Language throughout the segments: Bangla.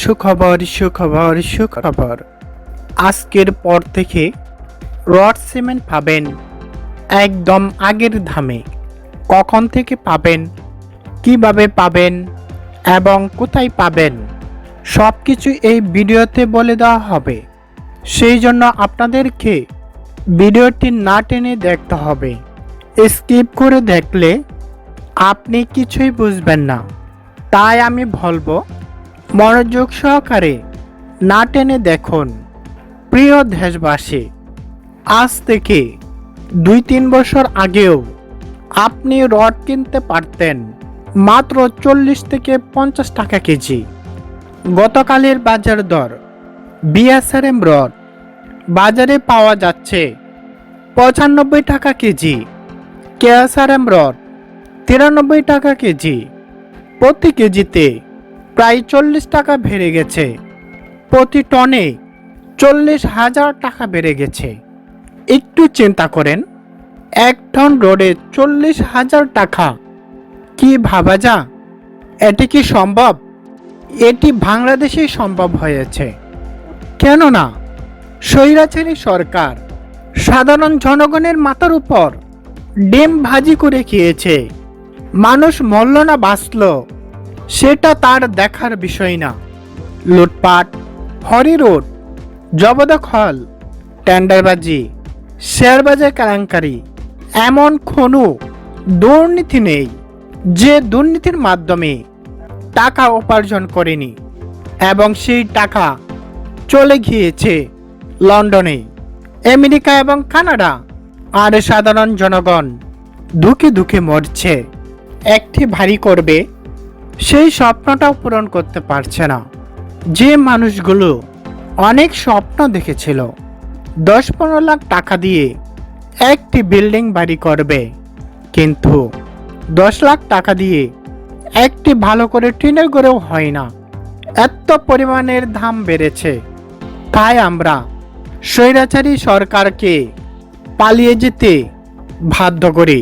সুখবর সুখবর সুখবর। আজকের পর থেকে রড সিমেন্ট পাবেন একদম আগের দামে। কখন থেকে পাবেন, কীভাবে পাবেন এবং কোথায় পাবেন সব কিছু এই ভিডিওতে বলে দেওয়া হবে। সেই জন্য আপনাদেরকে ভিডিওটি না টেনে দেখতে হবে। স্কিপ করে দেখলে আপনি কিছুই বুঝবেন না। তাই আমি বলব মনোযোগ সহকারে না টেনে দেখুন। প্রিয় দেশবাসী, আজ থেকে দুই তিন বছর আগেও আপনি রড কিনতে পারতেন মাত্র চল্লিশ থেকে পঞ্চাশ টাকা কেজি। গতকালের বাজার দর বিএসআরএম রড বাজারে পাওয়া যাচ্ছে পঁচানব্বই টাকা কেজি, কেএসআরএম রড তিরানব্বই টাকা কেজি। প্রতি কেজিতে প্রায় চল্লিশ টাকা বেড়ে গেছে। প্রতি টনে চল্লিশ হাজার টাকা বেড়ে গেছে। একটু চিন্তা করেন, এক টন রোডে চল্লিশ হাজার টাকা, কি ভাবা যা এটি কি সম্ভব? এটি বাংলাদেশেই সম্ভব হয়েছে। কেননা, স্বৈরাচারী সরকার সাধারণ জনগণের মাথার উপর ডিম ভাজি করে খেয়েছে। মানুষ মরল না, বাঁচল। সেটা তার দেখার বিষয় না। লুটপাট, হরি রোড জবদখল টেন্ডারবাজি, শেয়ারবাজার কেলেঙ্কারি, এমন কোনো দুর্নীতি নেই যে দুর্নীতির মাধ্যমে টাকা উপার্জন করেনি এবং সেই টাকা চলে গিয়েছে লন্ডনে, আমেরিকা এবং কানাডা। আর সাধারণ জনগণ দুঃখে দুঃখে মরছে। একটি ভারী করবে সেই স্বপ্নটাও পূরণ করতে পারছে না। যে মানুষগুলো অনেক স্বপ্ন দেখেছিল দশ পনেরো লাখ টাকা দিয়ে একটি বিল্ডিং বাড়ি করবে, কিন্তু দশ লাখ টাকা দিয়ে একটি ভালো করে টিনের গড়েও হয় না। এত পরিমাণের দাম বেড়েছে। তাই আমরা স্বৈরাচারী সরকারকে পালিয়ে যেতে বাধ্য করি।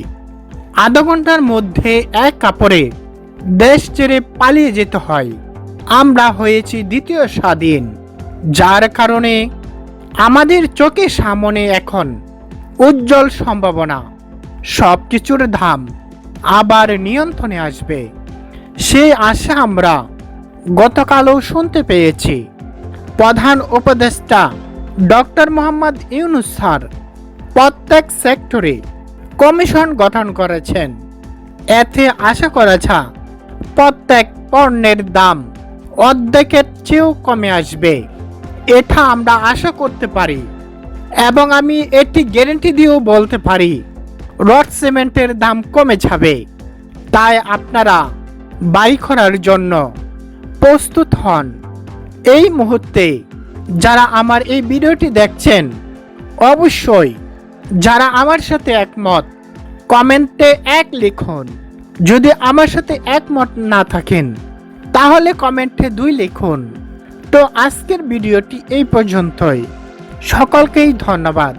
আধা ঘণ্টার মধ্যে এক কাপড়ে দেশ ছেড়ে পালিয়ে যেতে হয়। আমরা হয়েছি দ্বিতীয় স্বাধীন, যার কারণে আমাদের চোখের সামনে এখন উজ্জ্বল সম্ভাবনা। সব কিছুর ধাম আবার নিয়ন্ত্রণে আসবে। সেই আশা আমরা গতকালও শুনতে পেয়েছি। প্রধান উপদেষ্টা ডক্টর মোহাম্মদ ইউনুস স্যার প্রত্যেক সেক্টরে কমিশন গঠন করেছেন। এতে আশা করা প্রত্যেক পণ্যের দাম অর্ধেকের চেয়েও কমে আসবে। এটা আমরা আশা করতে পারি এবং আমি এটি গ্যারেন্টি দিয়েও বলতে পারি, রড সিমেন্টের দাম কমে যাবে। তাই আপনারা বাই করার জন্য প্রস্তুত হন। এই মুহূর্তে যারা আমার এই ভিডিওটি দেখছেন, অবশ্যই যারা আমার সাথে একমত, কমেন্টে এক লিখুন। যদি আমার সাথে একমত না থাকেন, তাহলে কমেন্টে দুই লিখুন। তো আজকের ভিডিওটি এই পর্যন্তই। সকলকেই ধন্যবাদ।